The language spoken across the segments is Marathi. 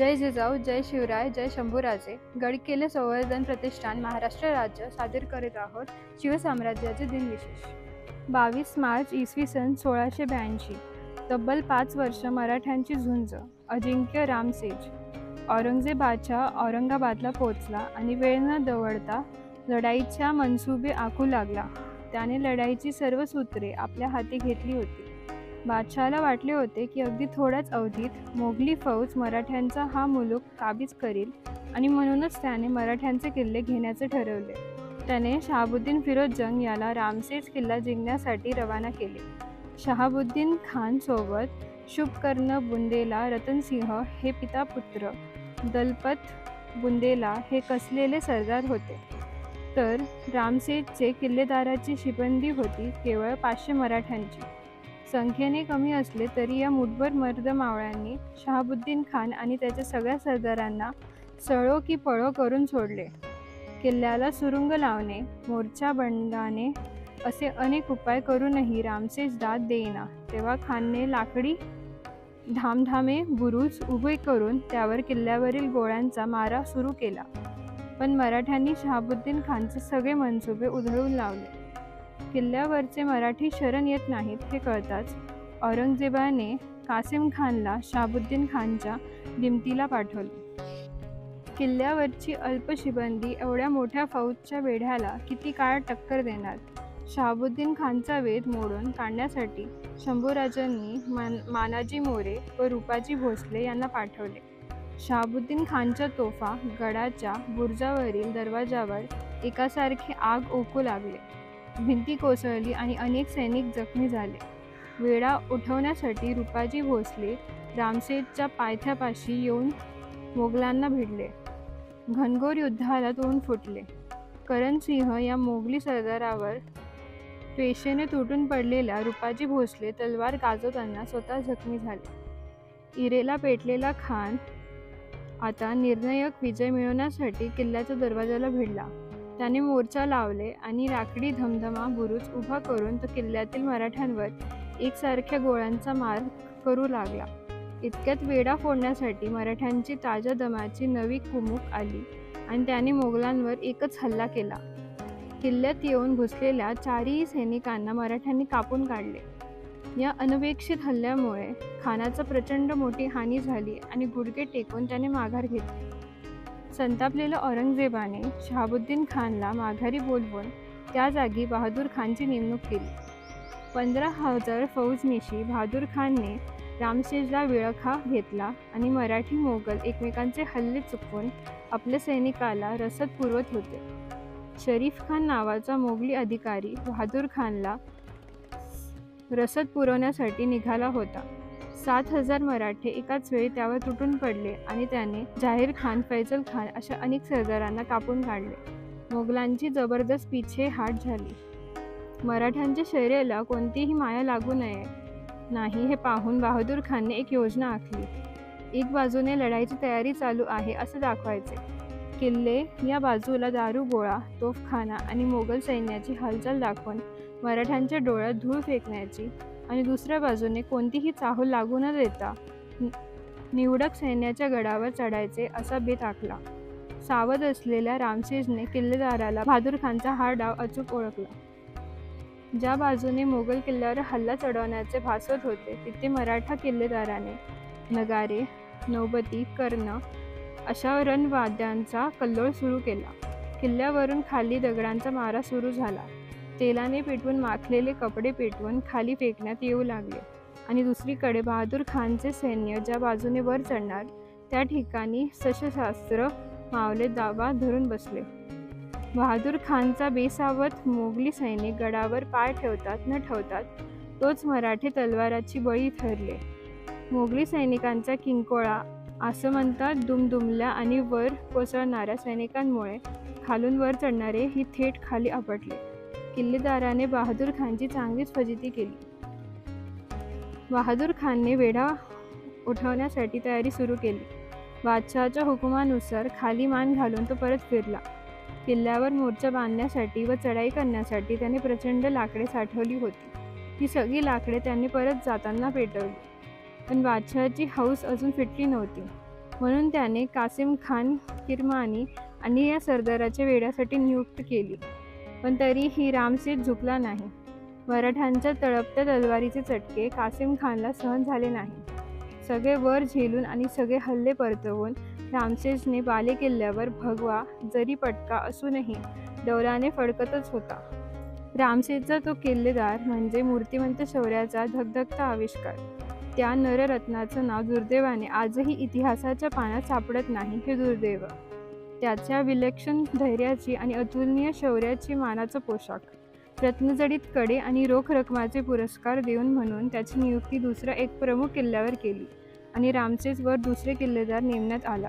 जय जिजाऊ जय शिवराय जय शंभूराजे. गडकिल्ले संवर्धन प्रतिष्ठान महाराष्ट्र राज्य सादर करीत आहोत शिवसाम्राज्याचे दिनविशेष बावीस मार्च इसवी सन सोळाशे ब्याऐंशी. तब्बल पाच वर्ष मराठ्यांची झुंज. अजिंक्य रामसेज. औरंगजेबाच्या औरंगाबादला पोचला आणि वेळ न दवडता लढाईच्या मनसुबे आखू लागला. त्याने लढाईची सर्व सूत्रे आपल्या हाती घेतली होती. बादशहाला वाटले होते की अगदी थोड्याच अवधीत मोगली फौज मराठ्यांचा हा मुलूक काबीज करील आणि म्हणूनच त्याने मराठ्यांचे किल्ले घेण्याचे ठरवले. त्याने शहाबुद्दीन फिरोज जंग याला रामसेज किल्ला जिंकण्यासाठी रवाना केले. शहाबुद्दीन खानसोबत शुभकर्ण बुंदेला रतनसिंह हे पिता पुत्र दलपत बुंदेला हे कसलेले सरदार होते. तर रामसेजचे किल्लेदाराची शिबंदी होती केवळ पाचशे मराठ्यांची. संख्येने कमी असले तरी या मुठभर मर्द मावळ्यांनी शहाबुद्दीन खान आणि त्याच्या सगळ्या सरदारांना सळो की पळो करून सोडले. किल्ल्याला सुरुंग लावणे मोर्चा बंडाने असे अनेक उपाय करूनही रामसेस दाद देईना. तेव्हा खानने लाकडी धामधामे बुरुज उभे करून त्यावर किल्ल्यावरील गोळ्यांचा मारा सुरू केला. पण मराठ्यांनी शहाबुद्दीन खानचे सगळे मनसुबे उधळून लावले. किल्ल्यावरचे मराठी शरण येत नाहीत हे कळताच औरंगजेबाने कासिम खानला शाबुद्दीन खानच्या दिमतीला पाठवले. किल्ल्यावरची अल्पशिबंदी एवढ्या मोठ्या फौजच्या वेढ्याला किती काळ टक्कर देणार? शहाबुद्दीन खानचा वेध मोडून काढण्यासाठी शंभूराजांनी मान मानाजी मोरे व रूपाजी भोसले यांना पाठवले. शहाबुद्दीन खानच्या तोफा गडाच्या बुर्जावरील दरवाजावर एकासारखे आग ओकू लागले. भिंती कोसळली आणि अनेक सैनिक जखमी झाले. वेढा उठवण्यासाठी रुपाजी भोसले रामसेटच्या पायथ्यापाशी येऊन मोगलांना भिडले. घनघोर युद्धाला तोंड फुटले. करणसिंह या मोगली सरदारावर पेशेने तुटून पडलेल्या रुपाजी भोसले तलवार गाजवताना स्वतः जखमी झाले. इरेला पेटलेला खान आता निर्णायक विजय मिळवण्यासाठी किल्ल्याच्या दरवाजाला भिडला. त्याने मोर्चा लावले आणि राखडी धमधमा बुरुज उभा करून तो किल्ल्यातील मराठ्यांवर एकसारख्या गोळ्यांचा मार करू लागला. इतक्यात वेडा फोडण्यासाठी मराठ्यांची ताज्या दमाची नवी कुमुक आली आणि त्याने मोगलांवर एकच हल्ला केला. किल्ल्यात येऊन घुसलेल्या चारही सैनिकांना मराठ्यांनी कापून काढले. या अनपेक्षित हल्ल्यामुळे खानाचा प्रचंड मोठी हानी झाली आणि गुडघे टेकून त्याने माघार घेतली. संतापलेल्या औरंगजेबाने शहाबुद्दीन खानला माघारी बोलवून त्या जागी बहादूर खानची नेमणूक केली. पंधरा हजार फौजनिशी बहादूर खानने रामशेजला विळखा घेतला आणि मराठी मोगल एकमेकांचे हल्ले चुकवून आपल्या सैनिकाला रसद पुरवत होते. शरीफ खान नावाचा मोगली अधिकारी बहादूर खानला रसद पुरवण्यासाठी निघाला होता. सात हजार मराठे एकाच वेळी त्यावर तुटून पडले आणि त्याने जाहीर खान फैजल खान अशा अनेक सरदारांना कापून काढले. मोगलांची जबरदस्त पिछे हाट झाली. मराठ्यांच्या शैर्याला कोणतीही माया लागू नये. नाही हे पाहून बहादूर खानने एक योजना आखली. एक बाजूने लढाईची तयारी चालू आहे असं दाखवायचे. किल्ले या बाजूला दारू गोळा तोफखाना आणि मोगल सैन्याची हालचाल दाखवून मराठ्यांच्या डोळ्यात धूळ फेकण्याची आणि दुसऱ्या बाजूने कोणतीही चाहूल लागू न देता निवडक सैन्याच्या गडावर चढायचे असा बेत आखला. सावध असलेल्या रामसेजने किल्लेदाराला बहादूर खानचा हा डाव अचूक ओळखला. ज्या बाजूने मोगल किल्ल्यावर हल्ला चढवण्याचे भासवत होते तिथे मराठा किल्लेदाराने नगारे नौबती कर्ण अशा रणवाद्यांचा कल्लोळ सुरू केला. किल्ल्यावरून खाली दगडांचा मारा सुरू झाला. तेलाने पेटवून माखलेले कपडे पेटवून खाली फेकण्यात येऊ लागले. आणि दुसरीकडे बहादूर खानचे सैन्य ज्या बाजूने वर चढणार त्या ठिकाणी सशस्त्र मावले दाबा धरून बसले. बहादूर खानचा बेसावत मोगली सैनिक गडावर पाय ठेवतात न ठेवतात तोच मराठी तलवाराची बळी ठरले. मोगली सैनिकांचा किंकोळा असं म्हणतात दुमदुमल्या आणि वर कोसळणाऱ्या सैनिकांमुळे खालून वर चढणारे ही थेट खाली आपटले. किल्लेदाराने बहादूर खानची चांगलीच फजिती केली. बहादूर खानने वेढा उठवण्यासाठी तयारी सुरू केली. बादशहाच्या हुकुमानुसार खाली मान घालून तो परत फिरला. किल्ल्यावर मोर्चा बांधण्यासाठी व चढाई करण्यासाठी त्याने प्रचंड लाकडे साठवली होती. ती सगळी लाकडे त्यांनी परत जाताना पेटवली. पण बादशहाची हौस अजून फिटली नव्हती. म्हणून त्याने कासिम खान किरमानी आणि या सरदाराच्या वेड्यासाठी नियुक्त केली. पण तरीही रामसेठ झुकला नाही. मराठ्यांच्या तळपत्या तलवारीचे चटके कासिम खानला सहन झाले नाही. सगळे वर झेलून आणि सगळे हल्ले परतवून रामसेजने बाले किल्ल्यावर भगवा जरी पटका असूनही डौलाने फडकतच होता. रामसेजचा तो किल्लेदार म्हणजे मूर्तिमंत शौर्याचा धगधगता आविष्कार. त्या नररत्नाचं नाव दुर्दैवाने आजही इतिहासाच्या पानात सापडत नाही हे दुर्दैव. त्याच्या विलक्षण धैर्याची आणि अतुलनीय शौर्याची मानाचा पोशाख. रत्नजडित कडे आणि रोख रकमाचे पुरस्कार देऊन म्हणून त्याची नियुक्ती दुसऱ्या एक प्रमुख किल्ल्यावर केली आणि रामसेसवर दुसरे किल्लेदार नेमण्यात आला.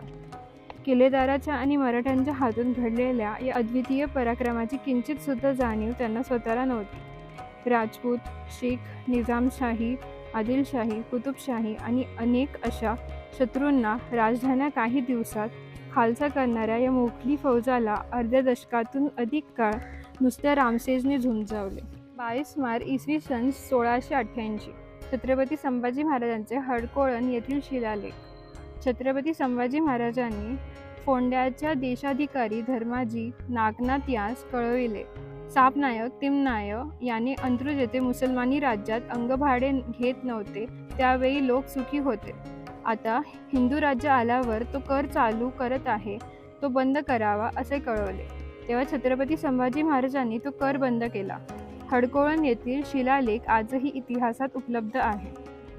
किल्लेदाराच्या आणि मराठ्यांच्या हातून घडलेल्या या अद्वितीय पराक्रमाची किंचित सुद्धा जाणीव त्यांना स्वतःला नव्हती. राजपूत शीख निजामशाही आदिलशाही कुतुबशाही आणि अनेक अशा शत्रूंना राजधान्या काही दिवसात खालसा करणाऱ्या या मोखली फौजाला अर्ध्या दशकातून अधिक काळ नुसत्या रामसेजने झुंजावले. बावीस मार्च इसवी सन सोळाशे अठ्ठ्याऐंशी. छत्रपती संभाजी महाराजांचे हडकोळण येथील शिलालेख. छत्रपती संभाजी महाराजांनी फोंड्याच्या देशाधिकारी धर्माजी नागनाथ यास कळविले. सापनायक तिमनाय याने अंतरुज येथे मुसलमानी राज्यात अंगभाडे घेत नव्हते. त्यावेळी लोक सुखी होते. आता हिंदू राज्य आल्यावर तो कर चालू करत आहे. तो बंद करावा असे कळवले. तेव्हा छत्रपती संभाजी महाराजांनी तो कर बंद केला. हडकोळण येथील शिलालेख आजही इतिहासात उपलब्ध आहे.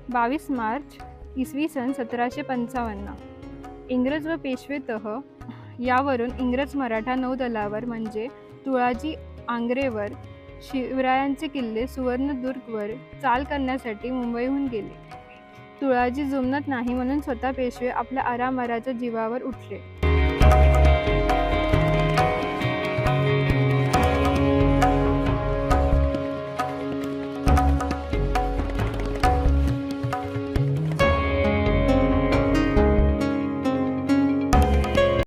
बावीस मार्च इसवी सन सतराशे पंचावन्न. इंग्रज व पेशवेतह यावरून इंग्रज मराठा नौदलावर म्हणजे तुळाजी आंग्रेवर शिवरायांचे किल्ले सुवर्णदुर्गवर चाल करण्यासाठी मुंबईहून गेले. तुळाजी जुमनत नाही म्हणून स्वतः पेशवे आपल्या आरामाराच्या जीवावर उठले.